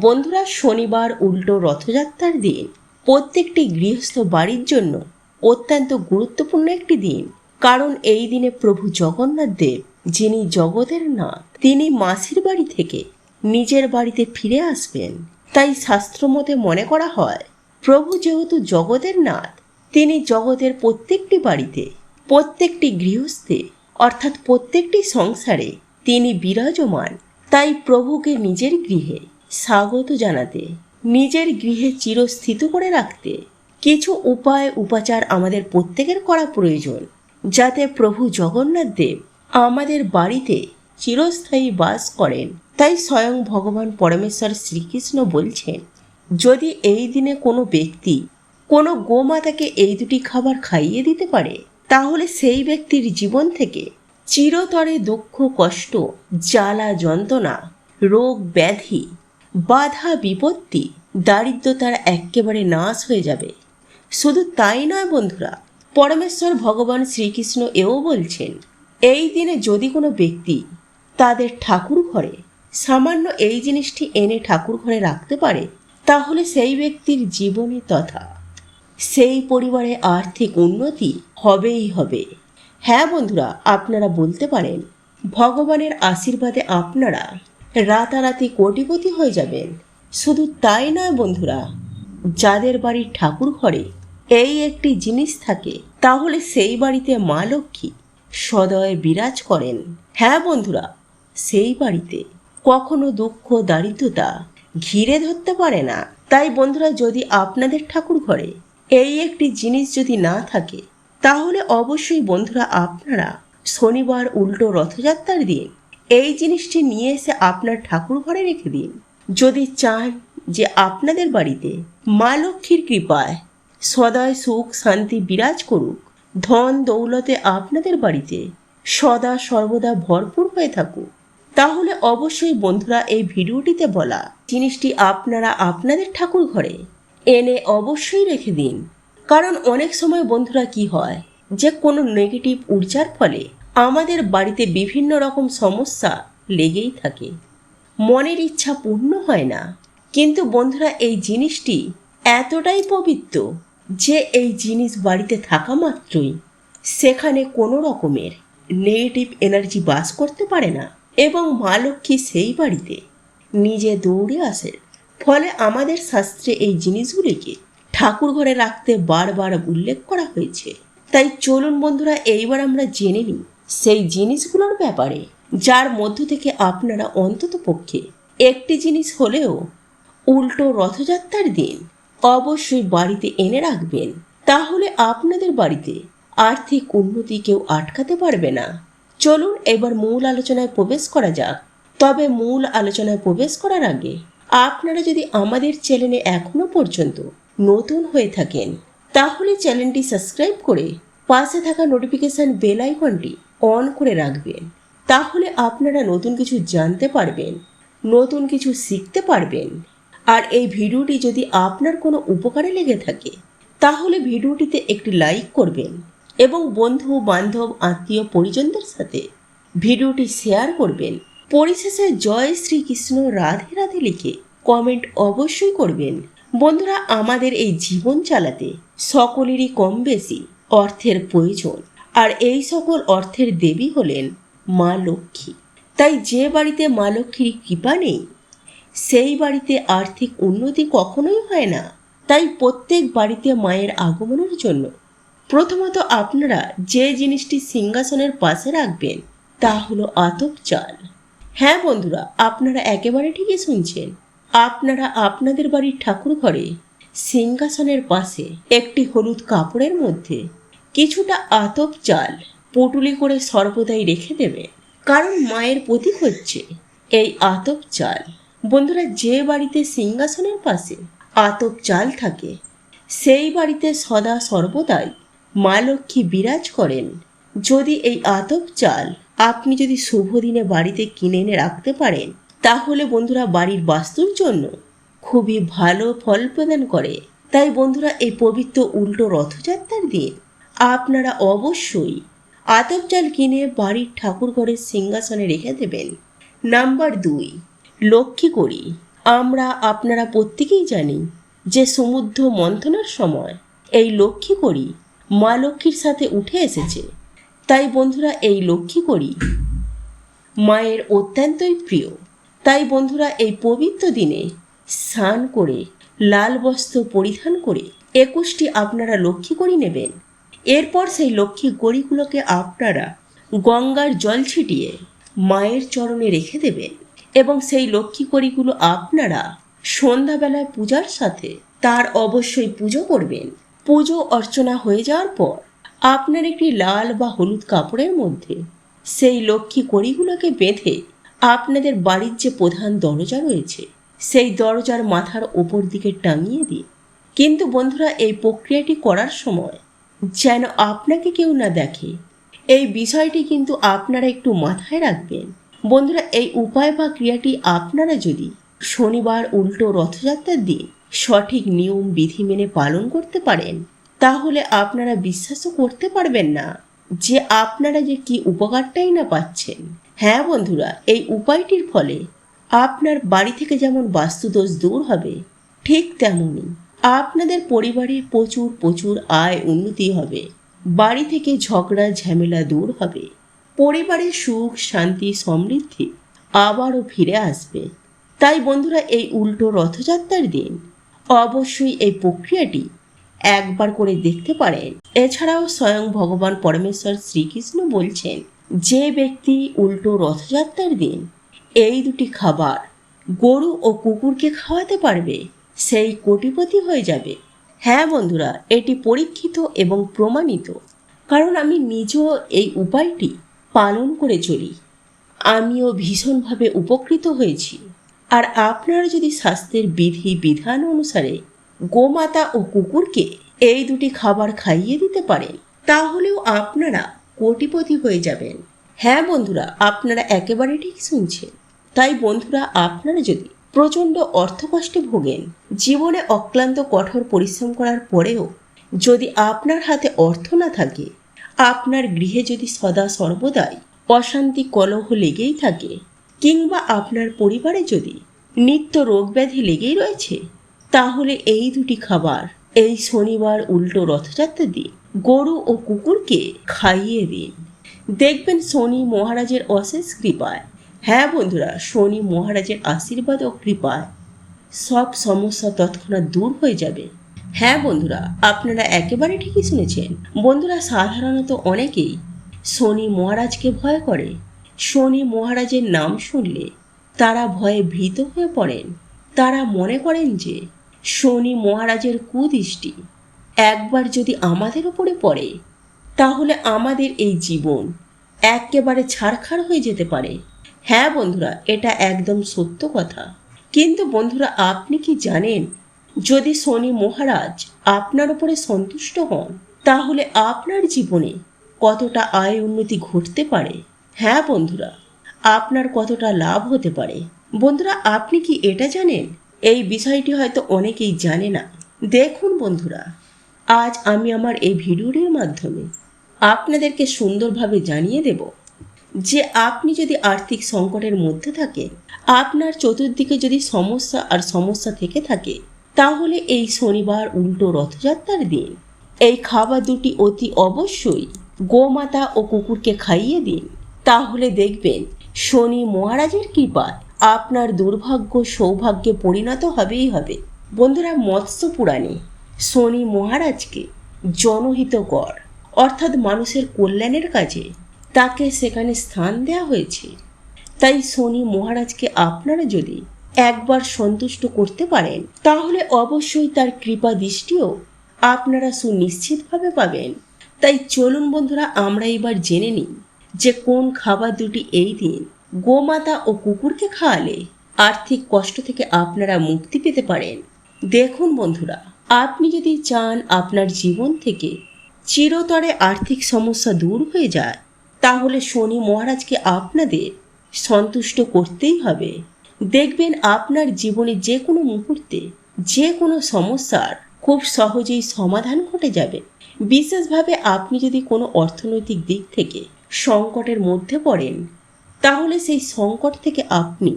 বন্ধুরা শনিবার উল্টো রথযাত্রার দিন। প্রত্যেকটি গৃহস্থ বাড়ির জন্য অত্যন্ত গুরুত্বপূর্ণ একটি দিন। কারণ এই দিনে প্রভু জগন্নাথ দেব, যিনি জগতের নাথ, তিনি মাসির বাড়ি থেকে নিজের বাড়িতে ফিরে আসবেন। তাই শাস্ত্রমতে মনে করা হয়, প্রভু যেহেতু জগতের নাথ, তিনি জগতের প্রত্যেকটি বাড়িতে, প্রত্যেকটি গৃহস্থে, অর্থাৎ প্রত্যেকটি সংসারে তিনি বিরাজমান। তাই প্রভুকে নিজের গৃহে স্বাগত জানাতে, নিজের গৃহে চিরস্থিত করে রাখতে। কিছু উপায়, উপাচার আমাদের প্রত্যেকের করা প্রয়োজন, যাতে প্রভু জগন্নাথ দেব আমাদের বাড়িতে চিরস্থায়ী বাস করেন। তাই স্বয়ং ভগবান পরমেশ্বর শ্রীকৃষ্ণ বলছেন, যদি এই দিনে কোনো ব্যক্তি কোনো গোমাতাকে এই দুটি খাবার খাইয়ে দিতে পারে, তাহলে সেই ব্যক্তির জীবন থেকে চিরতরে দুঃখ, কষ্ট, জ্বালা, যন্ত্রণা, রোগ, ব্যাধি বাধা বিপত্তি, দারিদ্রতার একেবারে নাশ হয়ে যাবে। শুধু তাই নয় বন্ধুরা, পরমেশ্বর ভগবান শ্রীকৃষ্ণ এও বলছেন, এই দিনে যদি কোনো ব্যক্তি তাদের ঠাকুর ঘরে, সামান্য এই জিনিসটি এনে ঠাকুর ঘরে রাখতে পারে, তাহলে সেই ব্যক্তির জীবনে তথা। সেই পরিবারে আর্থিক উন্নতি হবেই হবে। হ্যাঁ বন্ধুরা, আপনারা বলতে পারেন, ভগবানের আশীর্বাদে আপনারা রাতারাতি কোটিপতি হয়ে যাবেন। শুধু তাই নয় বন্ধুরা, যাদের বাড়ির ঠাকুর ঘরে এই একটি জিনিস থাকে, তাহলে সেই বাড়িতে মা লক্ষ্মী সদয় বিরাজ করেন। হ্যাঁ বন্ধুরা, সেই বাড়িতে কখনো দুঃখ, দারিদ্রতা ঘিরে ধরতে পারে না। তাই বন্ধুরা, যদি আপনাদের ঠাকুর ঘরে এই একটি জিনিস যদি না থাকে, তাহলে অবশ্যই বন্ধুরা, আপনারা শনিবার উল্টো রথযাত্রার দিন এই জিনিসটি নিয়ে এসে আপনার ঠাকুর ঘরে রেখে দিন। যদি চান যে আপনাদের বাড়িতে মা লক্ষ্মীর কৃপায় সদায় সুখ শান্তি বিরাজ করুক, ধন দৌলতে আপনাদের বাড়িতে সদা সর্বদা ভরপুর হয়ে থাকুক, তাহলে অবশ্যই বন্ধুরা এই ভিডিওটিতে বলা জিনিসটি আপনারা আপনাদের ঠাকুর ঘরে এনে অবশ্যই রেখে দিন। কারণ অনেক সময় বন্ধুরা কি হয়, যে কোনো নেগেটিভ ঊর্জার ফলে আমাদের বাড়িতে বিভিন্ন রকম সমস্যা লেগেই থাকে। মনের ইচ্ছা পূর্ণ হয় না। কিন্তু বন্ধুরা, এই জিনিসটি এতটাই পবিত্র যে এই জিনিস বাড়িতে থাকা মাত্রই সেখানে কোনো রকমের নেগেটিভ এনার্জি বাস করতে পারে না এবং মা লক্ষ্মী সেই বাড়িতে নিজে দৌড়ে আসে। ফলে আমাদের শাস্ত্রে এই জিনিসগুলিকে ঠাকুর ঘরে রাখতে বারবার উল্লেখ করা হয়েছে। তাই চলুন বন্ধুরা, এইবার আমরা জেনে নিই সেই জিনিসগুলোর ব্যাপারে, যার মধ্য থেকে আপনারা অন্তত পক্ষে একটি জিনিস হলেও উল্টো রথযাত্রার দিন অবশ্যই বাড়িতে এনে রাখবেন, তাহলে আপনাদের বাড়িতে আর্থিক উন্নতি কেউ আটকাতে পারবে না। চলুন এবার মূল আলোচনায় প্রবেশ করা যাক। তবে মূল আলোচনায় প্রবেশ করার আগে আপনারা যদি আমাদের চ্যানেলে এখনও পর্যন্ত নতুন হয়ে থাকেন, তাহলে চ্যানেলটি সাবস্ক্রাইব করে পাশে থাকা নোটিফিকেশন বেল আইকনটি অন করে রাখবেন। তাহলে আপনারা নতুন কিছু জানতে পারবেন, নতুন কিছু শিখতে পারবেন। আর এই ভিডিওটি যদি আপনার কোনো উপকারে লেগে থাকে, তাহলে ভিডিওটিতে একটি লাইক করবেন এবং বন্ধু, বান্ধব, আত্মীয়, পরিজনদের সাথে ভিডিওটি শেয়ার করবেন। পরিশেষে জয় শ্রীকৃষ্ণ রাধে রাধে লিখে কমেন্ট অবশ্যই করবেন। বন্ধুরা, আমাদের এই জীবন চালাতে সকলেরই কম বেশি অর্থের প্রয়োজন। আর এই সকল অর্থের দেবী হলেন মা লক্ষ্মী। তাই যে বাড়িতে মা লক্ষ্মীর কৃপা নেই, সেই বাড়িতে আর্থিক উন্নতি কখনোই হয় না। তাই প্রত্যেক বাড়িতে মায়ের আগমনের জন্য প্রথমত আপনারা যে জিনিসটি সিংহাসনের পাশে রাখবেন, তা হলো আতপ চাল। হ্যাঁ বন্ধুরা, আপনারা একেবারে ঠিকই শুনছেন। আপনারা আপনাদের বাড়ির ঠাকুর ঘরে সিংহাসনের পাশে একটি হলুদ কাপড়ের মধ্যে কিছুটা আতপ চাল পুটুলি করে সর্বদাই রেখে দেবে। কারণ মায়ের প্রতীক হচ্ছে এই আতপ চাল। বন্ধুরা, যে বাড়িতে সিংহাসনের পাশে আতপ চাল থাকে, সেই বাড়িতে সদা সর্বদাই মা লক্ষ্মী বিরাজ করেন। যদি এই আতপ চাল আপনি যদি শুভ দিনে বাড়িতে কিনে এনে রাখতে পারেন, তাহলে বন্ধুরা বাড়ির বাস্তুর জন্য খুবই ভালো ফল প্রদান করে। তাই বন্ধুরা, এই পবিত্র উল্টো রথযাত্রার দিন আপনারা অবশ্যই আতপ চাল কিনে বাড়ির ঠাকুর ঘরের সিংহাসনে রেখে দেবেন। নাম্বার দুই, লক্ষ্মী করি। আমরা আপনারা প্রত্যেকেই জানি যে সমুদ্র মন্থনার সময় এই লক্ষ্মী করি মা লক্ষ্মীর সাথে উঠে এসেছে। তাই বন্ধুরা, এই লক্ষ্মী করি মায়ের অত্যন্তই প্রিয়। তাই বন্ধুরা, এই পবিত্র দিনে স্নান করে, লাল বস্ত্র পরিধান করে একুশটি আপনারা লক্ষ্মী করি নেবেন। এরপর সেই লক্ষ্মী গড়িগুলোকে আপনারা গঙ্গার জল ছিটিয়ে মায়ের চরণে রেখে দেবেন এবং সেই লক্ষ্মী কড়িগুলো আপনারা সন্ধ্যাবেলায় পূজার সাথে তার অবশ্যই পুজো করবেন। পুজো অর্চনা হয়ে যাওয়ার পর আপনার একটি লাল বা হলুদ কাপড়ের মধ্যে সেই লক্ষ্মী কড়িগুলোকে বেঁধে আপনাদের বাড়ির যে প্রধান দরজা রয়েছে, সেই দরজার মাথার ওপর দিকে টাঙিয়ে দিন। কিন্তু বন্ধুরা, এই প্রক্রিয়াটি করার সময় যেন আপনাকে কেউ না দেখে। এই বিষয়টি কিন্তু আপনারা একটু মাথায় রাখবেন। বন্ধুরা, এই উপায় বা ক্রিয়াটি আপনারা যদি শনিবার উল্টো রথযাত্রার দিন সঠিক নিয়ম, বিধি মেনে পালন করতে পারেন, তাহলে আপনারা বিশ্বাসও করতে পারবেন না যে আপনারা যে কি উপকারটাই না পাচ্ছেন। হ্যাঁ বন্ধুরা, এই উপায়টির ফলে আপনার বাড়ি থেকে যেমন বাস্তুদোষ দূর হবে, ঠিক তেমনই আপনাদের পরিবারের প্রচুর প্রচুর আয় উন্নতি হবে। বাড়ি থেকে ঝগড়া, ঝামেলা দূর হবে। পরিবারের সুখ, শান্তি, সমৃদ্ধি আবারও ফিরে আসবে। তাই বন্ধুরা, এই উল্টো রথযাত্রার দিন অবশ্যই এই প্রক্রিয়াটি একবার করে দেখতে পারেন। এছাড়াও স্বয়ং ভগবান পরমেশ্বর শ্রীকৃষ্ণ বলছেন, যে ব্যক্তি উল্টো রথযাত্রার দিন এই দুটি খাবার গরু ও কুকুরকে খাওয়াতে পারবে সেই কোটিপতি হয়ে যাবে। হ্যাঁ বন্ধুরা, এটি পরীক্ষিত এবং প্রমাণিত। কারণ আমি নিজেও এই উপায়টি পালন করে চলি। আমিও ভীষণভাবে উপকৃত হয়েছি। আর আপনারা যদি স্বাস্থ্যের বিধি বিধান অনুসারে গোমাতা ও কুকুরকে এই দুটি খাবার খাইয়ে দিতে পারেন, তাহলেও আপনারা কোটিপতি হয়ে যাবেন। হ্যাঁ বন্ধুরা, আপনারা একেবারে ঠিক শুনছেন। তাই বন্ধুরা, আপনারা যদি প্রচণ্ড অর্থকষ্টে ভোগেন। জীবনে অক্লান্ত কঠোর পরিশ্রম করার পরেও যদি আপনার হাতে অর্থ না থাকে, আপনার গৃহে যদি সদা সর্বদাই অশান্তি কলহ লেগেই থাকে, কিংবা আপনার পরিবারে যদি নিত্য রোগ ব্যাধি লেগেই রয়েছে, তাহলে এই দুটি খাবার, এই শনিবার উল্টো রথযাত্রা দিন গরু ও কুকুরকে খাইয়ে দিন। দেখবেন শনি মহারাজের অশেষ কৃপায়। হ্যাঁ বন্ধুরা, শনি মহারাজের আশীর্বাদ ও কৃপায় সব সমস্যা তৎক্ষণাৎ দূর হয়ে যাবে। হ্যাঁ বন্ধুরা, আপনারা একেবারে ঠিকই শুনেছেন। বন্ধুরা, সাধারণত অনেকেই শনি মহারাজকে ভয় করে। শনি মহারাজের নাম শুনলে তারা ভয়ে ভীত হয়ে পড়েন। তারা মনে করেন যে শনি মহারাজের কুদৃষ্টি একবার যদি আমাদের উপরে পড়ে, তাহলে আমাদের এই জীবন একেবারে ছাড়খাড় হয়ে যেতে পারে। হ্যাঁ বন্ধুরা, এটা একদম সত্য কথা। কিন্তু বন্ধুরা, আপনি কি জানেন, যদি শনি মহারাজ আপনার উপরে সন্তুষ্ট হন, তাহলে আপনার জীবনে কতটা আয় উন্নতি ঘটতে পারে? হ্যাঁ বন্ধুরা, আপনার কতটা লাভ হতে পারে? বন্ধুরা, আপনি কি এটা জানেন? এই বিষয়টি হয়তো অনেকেই জানে না। দেখুন বন্ধুরা, আজ আমি আমার এই ভিডিওটির মাধ্যমে আপনাদেরকে সুন্দরভাবে জানিয়ে দেব যে আপনি যদি আর্থিক সংকটের মধ্যে থাকেন আপনার চতুর্দিকে যদি সমস্যা আর সমস্যা থেকে থাকে, তাহলে এই শনিবার উল্টো রথযাত্রার দিন। এই খাবার দুটি অতি অবশ্যই গোমাতা ও কুকুরকে খাইয়ে দিন। তাহলে দেখবেন শনি মহারাজের কৃপায় আপনার দুর্ভাগ্য সৌভাগ্যে পরিণত হবেই হবে। বন্ধুরা, মৎস্য পুরাণে শনি মহারাজকে জনহিতকর, অর্থাৎ মানুষের কল্যাণের কাজে তাকে সেখানে স্থান দেওয়া হয়েছে। তাই শনি মহারাজকে আপনারা যদি একবার সন্তুষ্ট করতে পারেন, তাহলে অবশ্যই তার কৃপা দৃষ্টিও আপনারা সুনিশ্চিতভাবে পাবেন। তাই চলুন বন্ধুরা, আমরা এবার জেনে নিই যে কোন খাবার দুটি এই দিন গোমাতা ও কুকুরকে খাওয়ালে আর্থিক কষ্ট থেকে আপনারা মুক্তি পেতে পারেন। দেখুন বন্ধুরা, আপনি যদি চান আপনার জীবন থেকে চিরতরে আর্থিক সমস্যা দূর হয়ে যায় তাহলে শনি মহারাজকে আপনাদের সন্তুষ্ট করতেই হবে। দেখবেন আপনার জীবনে যে কোনো মুহূর্তে, যে কোনো সমস্যার খুব সহজেই সমাধান ঘটে যাবে। বিশেষভাবে আপনি যদি কোনো অর্থনৈতিক দিক থেকে সংকটের মধ্যে পড়েন, তাহলে সেই সংকট থেকে আপনি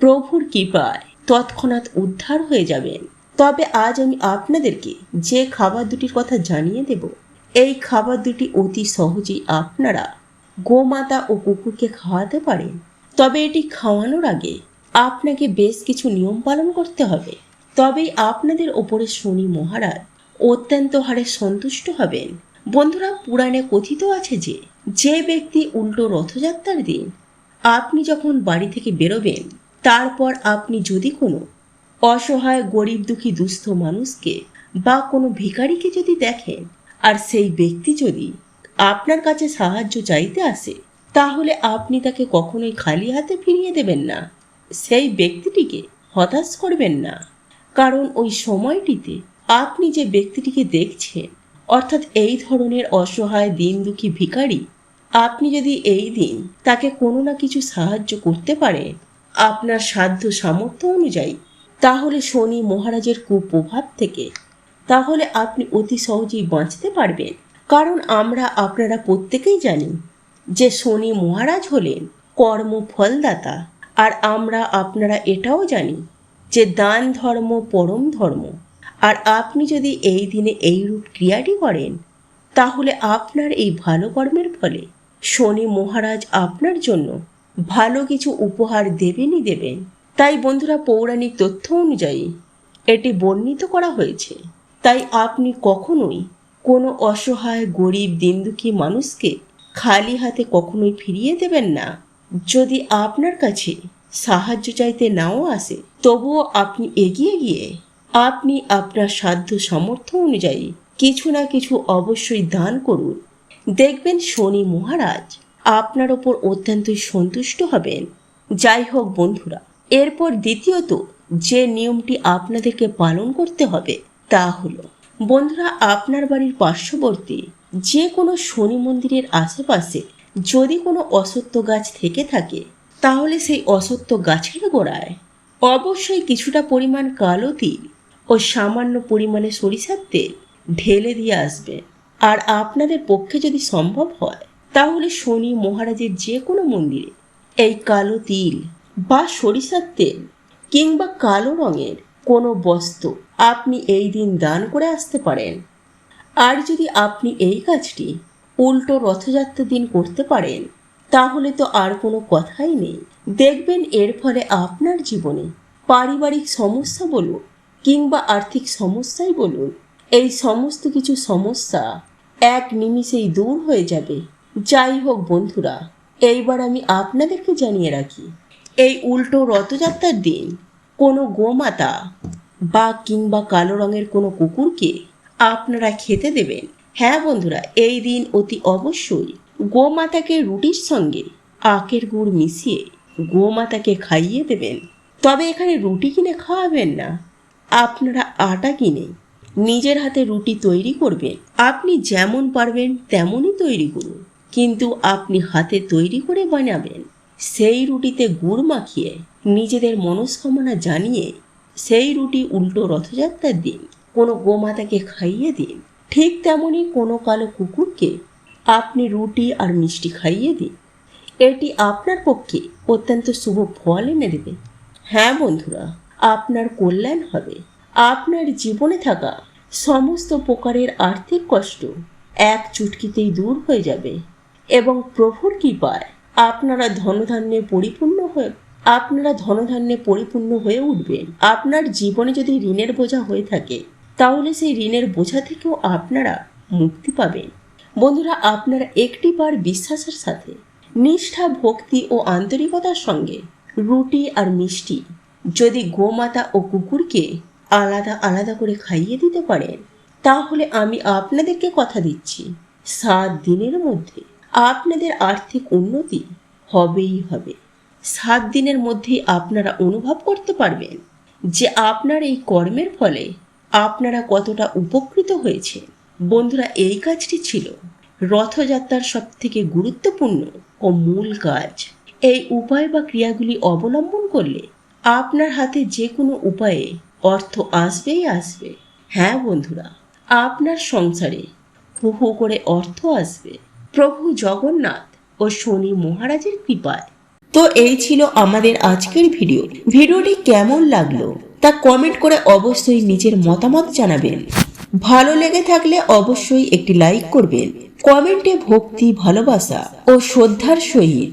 প্রভুর কৃপায় তৎক্ষণাৎ উদ্ধার হয়ে যাবেন। তবে আজ আমি আপনাদেরকে যে খাবার দুটির কথা জানিয়ে দেব, এই খাবার দুটি অতি সহজেই আপনারা গোমাতা ও কুকুরকে খাওয়াতে পারেন তবে এটি খাওয়ানোর আগে আপনাকে বেশ কিছু নিয়ম পালন করতে হবে। তবেই আপনাদের ওপরে শনি মহারাজ অত্যন্ত হারে সন্তুষ্ট হবেন। বন্ধুরা, পুরাণে কথিত আছে যে যে ব্যক্তি উল্টো রথযাত্রার দিন আপনি যখন বাড়ি থেকে বেরোবেন, তারপর আপনি যদি কোনো অসহায়, গরিব, দুঃখী, দুস্থ মানুষকে বা কোনো ভিখারিকে যদি দেখেন, আর সেই ব্যক্তি যদি আপনার কাছে সাহায্য চাইতে আসে, তাহলে আপনি তাকে কখনোই খালি হাতে ফিরিয়ে দেবেন না। সেই ব্যক্তিটিকে হতাশ করবেন না। কারণ ওই সময়টিতে আপনি যে ব্যক্তিটিকে দেখছেন, অর্থাৎ এই ধরনের অসহায় দিন দুঃখী ভিখারি, আপনি যদি এই দিন তাকে কোনো না কিছু সাহায্য করতে পারেন, আপনার সাধ্য সামর্থ্য অনুযায়ী, তাহলে শনি মহারাজের কুপ্রভাব থেকে, তাহলে আপনি অতি সহজেই বাঁচতে পারবেন। কারণ আমরা আপনারা প্রত্যেকেই জানি যে শনি মহারাজ হলেন কর্ম ফলদাতা। আর আমরা আপনারা এটাও জানি যে দান ধর্ম পরম ধর্ম। আর আপনি যদি এই দিনে এইরূপ ক্রিয়াটি করেন, তাহলে আপনার এই ভালো কর্মের ফলে শনি মহারাজ আপনার জন্য ভালো কিছু উপহার দেবেনই দেবেন। তাই বন্ধুরা, পৌরাণিক তথ্য অনুযায়ী এটি বর্ণিত করা হয়েছে। তাই আপনি কখনোই কোনো অসহায় গরিব দিনদুখী মানুষকে খালি হাতে কখনোই ফিরিয়ে দেবেন না। যদি আপনার কাছে সাহায্য চাইতে নাও আসে, তবুও আপনি এগিয়ে গিয়ে আপনি আপনার সাধ্য সামর্থ্য অনুযায়ী কিছু না কিছু অবশ্যই দান করুন। দেখবেন শনি মহারাজ আপনার ওপর অত্যন্তই সন্তুষ্ট হবেন। যাই হোক বন্ধুরা, এরপর দ্বিতীয়ত যে নিয়মটি আপনাদেরকে পালন করতে হবে তা হলো বন্ধুরা, আপনার বাড়ির পার্শ্ববর্তী যে কোনো শনি মন্দিরের আশেপাশে যদি কোনো অসত্য গাছ থেকে থাকে, তাহলে সেই অসত্য গাছের গোড়ায় অবশ্যই কিছুটা পরিমাণ কালো তিল ও সামান্য পরিমাণে সরিষার তেল ঢেলে দিয়ে আসবে। আর আপনাদের পক্ষে যদি সম্ভব হয়, তাহলে শনি মহারাজের যে কোনো মন্দিরে এই কালো তিল বা সরিষার তেল কিংবা কালো রঙের কোনো বস্তু আপনি এই দিন দান করে আসতে পারেন। আর যদি আপনি এই কাজটি উল্টো রথযাত্রার দিন করতে পারেন, তাহলে তো আর কোনো কথাই নেই। দেখবেন এর ফলে আপনার জীবনে পারিবারিক সমস্যা বলুন কিংবা আর্থিক সমস্যাই বলুন, এই সমস্ত কিছু সমস্যা এক নিমিষেই দূর হয়ে যাবে। যাই হোক বন্ধুরা, এইবার আমি আপনাদেরকে জানিয়ে রাখি, এই উল্টো রথযাত্রার দিন কোনো গোমাতা বা কিংবা কালো রঙের কোনো কুকুরকে আপনারা খেতে দেবেন। হ্যাঁ বন্ধুরা, এই দিন অতি অবশ্যই গোমাতাকে রুটির সঙ্গে আখের গুড় মিশিয়ে গোমাতাকে খাইয়ে দেবেন। তবে এখানে রুটি কিনে খাওয়াবেন না। আপনারা আটা কিনে নিজের হাতে রুটি তৈরি করবেন। আপনি যেমন পারবেন তেমনই তৈরি করুন। কিন্তু আপনি হাতে তৈরি করে বানাবেন। সেই রুটিতে গুড় মাখিয়ে নিজেদের মনস্কামনা জানিয়ে সেই রুটি উল্টো রথযাত্রার দিন। কোনো গোমাতাকে খাইয়ে দিন। ঠিক তেমনই কোনো কালো কুকুরকে আপনি রুটি আর মিষ্টি খাইয়ে দিন। এটি আপনার পক্ষে অত্যন্ত শুভ ফল এনে দেবে। হ্যাঁ বন্ধুরা, আপনার কল্যাণ হবে। আপনার জীবনে থাকা সমস্ত প্রকারের আর্থিক কষ্ট এক চুটকিতেই দূর হয়ে যাবে এবং প্রভুর কৃপায় আপনারা ধনধান্যে পরিপূর্ণ হয়ে আপনারা ধনধান্যে পরিপূর্ণ হয়ে উঠবেন। আপনার জীবনে যদি ঋণের বোঝা হয়ে থাকে, তাহলে সেই ঋণের বোঝা থেকেও আপনারা মুক্তি পাবেন। বন্ধুরা, আপনারা একটিবার বিশ্বাসের সাথে, নিষ্ঠা, ভক্তি ও আন্তরিকতার সঙ্গে রুটি আর মিষ্টি যদি গোমাতা ও কুকুরকে আলাদা আলাদা করে খাইয়ে দিতে পারেন, তাহলে আমি আপনাদেরকে কথা দিচ্ছি। সাত দিনের মধ্যে আপনাদের আর্থিক উন্নতি হবেই হবে। সাত দিনের মধ্যেই আপনারা অনুভব করতে পারবেন যে আপনার এই কর্মের ফলে আপনারা কতটা উপকৃত হয়েছে বন্ধুরা, এই কাজটি ছিল রথযাত্রার সব থেকে গুরুত্বপূর্ণ ও মূল কাজ। এই উপায় বা ক্রিয়াগুলি অবলম্বন করলে আপনার হাতে যে কোনো উপায়ে অর্থ আসবেই আসবে। হ্যাঁ বন্ধুরা, আপনার সংসারে হু হু করে অর্থ আসবে। প্রভু জগন্নাথ ও শনি মহারাজের কৃপায়। তো এই ছিল আমাদের আজকের ভিডিও। ভিডিওটি কেমন লাগল তা কমেন্ট করে অবশ্যই নিজের মতামত জানাবেন। ভালো লেগে থাকলে অবশ্যই একটি লাইক করবেন। কমেন্টে ভক্তি, ভালোবাসা ও শ্রদ্ধার সহিত